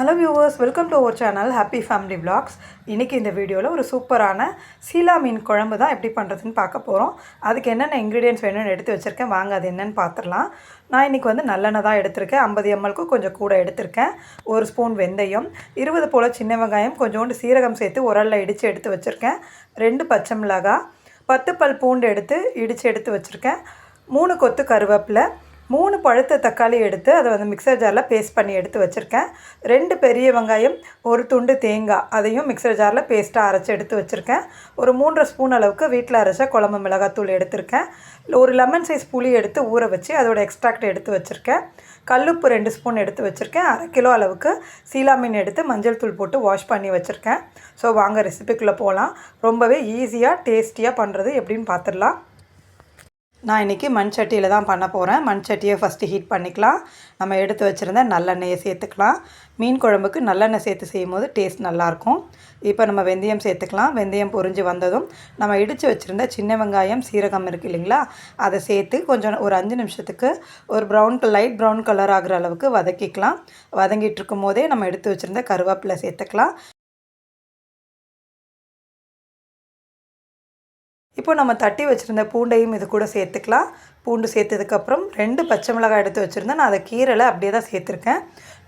Hello viewers welcome to our channel happy family vlogs இன்றைக்கி இந்த வீடியோவில் ஒரு சூப்பரான சீலா மீன் குழம்பு தான் எப்படி பண்ணுறதுன்னு பார்க்க போகிறோம் அதுக்கு என்னென்ன இன்க்ரீடியன்ஸ் வேணும்னு எடுத்து வச்சுருக்கேன். வாங்க அது என்னென்னு பார்த்துடலாம். நான் இன்றைக்கி வந்து நல்லெண்ணெய் தான் எடுத்திருக்கேன். ஐம்பது எம்எல்க்கும் கொஞ்சம் கூட எடுத்திருக்கேன். ஒரு ஸ்பூன் வெந்தயம் இருபது போல் சின்ன வெங்காயம் கொஞ்சோண்டு சீரகம் சேர்த்து உரலில் இடித்து எடுத்து வச்சுருக்கேன். ரெண்டு பச்சை மிளகாய் பத்து பல் பூண்டு எடுத்து இடித்து எடுத்து வச்சுருக்கேன். மூணு கொத்து கருவேப்பிலை மூணு பழுத்த தக்காளி எடுத்து அதை வந்து மிக்சர் ஜாரில் பேஸ்ட் பண்ணி எடுத்து வச்சுருக்கேன். ரெண்டு பெரிய வெங்காயம் ஒரு துண்டு தேங்காய் அதையும் மிக்சர் ஜாரில் பேஸ்ட்டாக அரைச்சி எடுத்து வச்சுருக்கேன். ஒரு மூன்றரை ஸ்பூன் அளவுக்கு வீட்டில் அரைச்ச குழம்பு மிளகாத்தூள் எடுத்திருக்கேன். ஒரு லெமன் சைஸ் புளி எடுத்து ஊற வச்சு அதோட எக்ஸ்ட்ராக்ட் எடுத்து வச்சுருக்கேன். கல்லுப்பு ரெண்டு ஸ்பூன் எடுத்து வச்சுருக்கேன். அரை கிலோ அளவுக்கு சீலா மீன் எடுத்து மஞ்சள் தூள் போட்டு வாஷ் பண்ணி வச்சுருக்கேன். ஸோ வாங்க ரெசிபிக்குள்ளே போகலாம் ரொம்பவே ஈஸியாக டேஸ்டியாக பண்ணுறது எப்படின்னு பார்த்துடலாம் நான் இன்றைக்கி மண் சட்டியில் தான் பண்ண போகிறேன் மண் சட்டியை ஃபஸ்ட்டு ஹீட் பண்ணிக்கலாம். நம்ம எடுத்து வச்சுருந்த நல்லெண்ணெயை சேர்த்துக்கலாம். மீன் குழம்புக்கு நல்லெண்ணெய் சேர்த்து செய்யும் போது டேஸ்ட் நல்லாயிருக்கும். இப்போ நம்ம வெந்தயம் சேர்த்துக்கலாம். வெந்தயம் பொறிஞ்சு வந்ததும் நம்ம இடித்து வச்சுருந்த சின்ன வெங்காயம் சீரகம் இருக்குது இல்லைங்களா? அதை சேர்த்து கொஞ்சம் ஒரு அஞ்சு நிமிஷத்துக்கு ஒரு ப்ரௌன் லைட் ப்ரௌன் கலர் ஆகிற அளவுக்கு வதக்கிக்கலாம். வதங்கிட்டு இருக்கும் போதே நம்ம எடுத்து வச்சுருந்த கருவேப்பிலை சேர்த்துக்கலாம். இப்போ நம்ம தட்டி வச்சுருந்த பூண்டையும் இது கூட சேர்த்துக்கலாம். பூண்டு சேர்த்ததுக்கப்புறம் ரெண்டு பச்சை மிளகாய் எடுத்து வச்சுருந்தேன். நான் அதை கீரையில் அப்படியே தான் சேர்த்துருக்கேன்.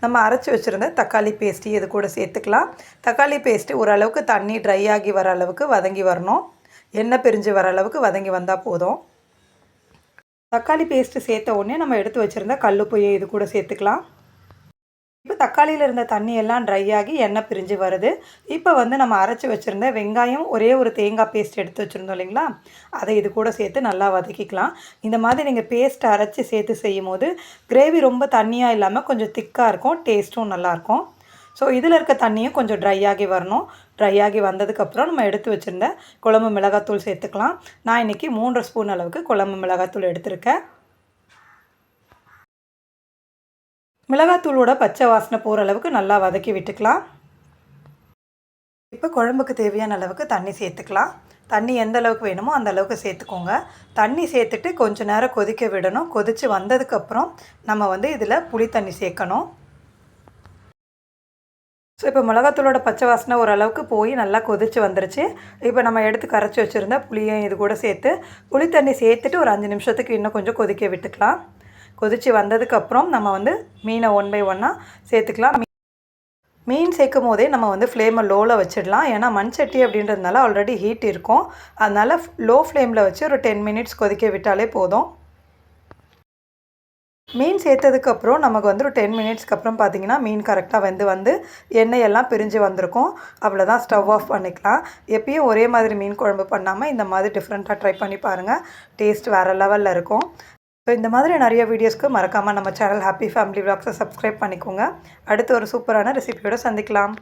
நம்ம அரைச்சி வச்சுருந்த தக்காளி பேஸ்ட்டு இது கூட சேர்த்துக்கலாம். தக்காளி பேஸ்ட்டு ஓரளவுக்கு தண்ணி ட்ரை ஆகி வர அளவுக்கு வதங்கி வரணும். எண்ணெய் பிரிஞ்சு வர அளவுக்கு வதங்கி வந்தால் போதும். தக்காளி பேஸ்ட்டு சேர்த்த உடனே நம்ம எடுத்து வச்சுருந்த கல்லுப்பொய்யை இது கூட சேர்த்துக்கலாம். இப்போ தக்காளியில் இருந்த தண்ணி எல்லாம் ட்ரை ஆகி எண்ணெய் பிரிஞ்சு வருது. இப்போ வந்து நம்ம அரைச்சி வச்சுருந்த வெங்காயம் ஒரே ஒரு தேங்காய் பேஸ்ட் எடுத்து வச்சுருந்தோம் இல்லைங்களா? அதை இது கூட சேர்த்து நல்லா வதக்கிக்கலாம். இந்த மாதிரி நீங்கள் பேஸ்ட் அரைச்சி சேர்த்து செய்யும் போது கிரேவி ரொம்ப தண்ணியாக இல்லாமல் கொஞ்சம் திக்காக இருக்கும் டேஸ்ட்டும் நல்லாயிருக்கும் ஸோ இதில் இருக்க தண்ணியும் கொஞ்சம் ட்ரை ஆகி வரணும். ட்ரை ஆகி வந்ததுக்கப்புறம் நம்ம எடுத்து வச்சுருந்த குழம்பு மிளகாத்தூள் சேர்த்துக்கலாம். நான் இன்றைக்கி மூன்றரை ஸ்பூன் அளவுக்கு குழம்பு மிளகாத்தூள் எடுத்திருக்கேன். மிளகாத்தூளோட பச்சை வாசனை போகிற அளவுக்கு நல்லா வதக்கி விட்டுக்கலாம். இப்போ குழம்புக்கு தேவையான அளவுக்கு தண்ணி சேர்த்துக்கலாம். தண்ணி எந்த அளவுக்கு வேணுமோ அந்த அளவுக்கு சேர்த்துக்கோங்க. தண்ணி சேர்த்துட்டு கொஞ்சம் நேரம் கொதிக்க விடணும். கொதித்து வந்ததுக்கப்புறம் நம்ம வந்து இதில் புளி தண்ணி சேர்க்கணும். ஸோ இப்போ மிளகாத்தூளோட பச்சை வாசனை ஓரளவுக்கு போய் நல்லா கொதித்து வந்துருச்சு. இப்போ நம்ம எடுத்து கரைச்சி வச்சுருந்தா புளியும் இது கூட சேர்த்து புளி தண்ணி சேர்த்துட்டு ஒரு அஞ்சு நிமிஷத்துக்கு இன்னும் கொஞ்சம் கொதிக்க விட்டுக்கலாம். கொதித்து வந்ததுக்கப்புறம் நம்ம வந்து மீனை ஒன் பை ஒன்னாக சேர்த்துக்கலாம். மீன் சேர்க்கும் போதே நம்ம வந்து ஃப்ளேமை லோவில் வச்சிடலாம். ஏன்னா மண் சட்டி அப்படின்றதுனால ஆல்ரெடி ஹீட் இருக்கும். அதனால் லோ ஃப்ளேமில் வச்சு ஒரு டென் மினிட்ஸ் கொதிக்க விட்டாலே போதும். மீன் சேர்த்ததுக்கப்புறம் நமக்கு வந்து ஒரு டென் மினிட்ஸ்க்கு அப்புறம் பார்த்தீங்கன்னா மீன் கரெக்டாக வந்து வந்து எண்ணெய் எல்லாம் பிரிஞ்சு வந்திருக்கும். அவ்வளோதான் ஸ்டவ் ஆஃப் பண்ணிக்கலாம். எப்பயும் ஒரே மாதிரி மீன் குழம்பு பண்ணாமல் இந்த மாதிரி டிஃப்ரெண்ட்டாக ட்ரை பண்ணி பாருங்கள் டேஸ்ட் வேறு லெவலில் இருக்கும். ஸோ இந்த மாதிரி நிறைய வீடியோஸ்க்கு மறக்காமல் நம்ம சேனல் ஹாப்பி ஃபேமிலி விளாக்ஸை சப்ஸ்கிரைப் பண்ணிக்கோங்க. அடுத்து ஒரு சூப்பரான ரெசிபியோடு சந்திக்கலாம்.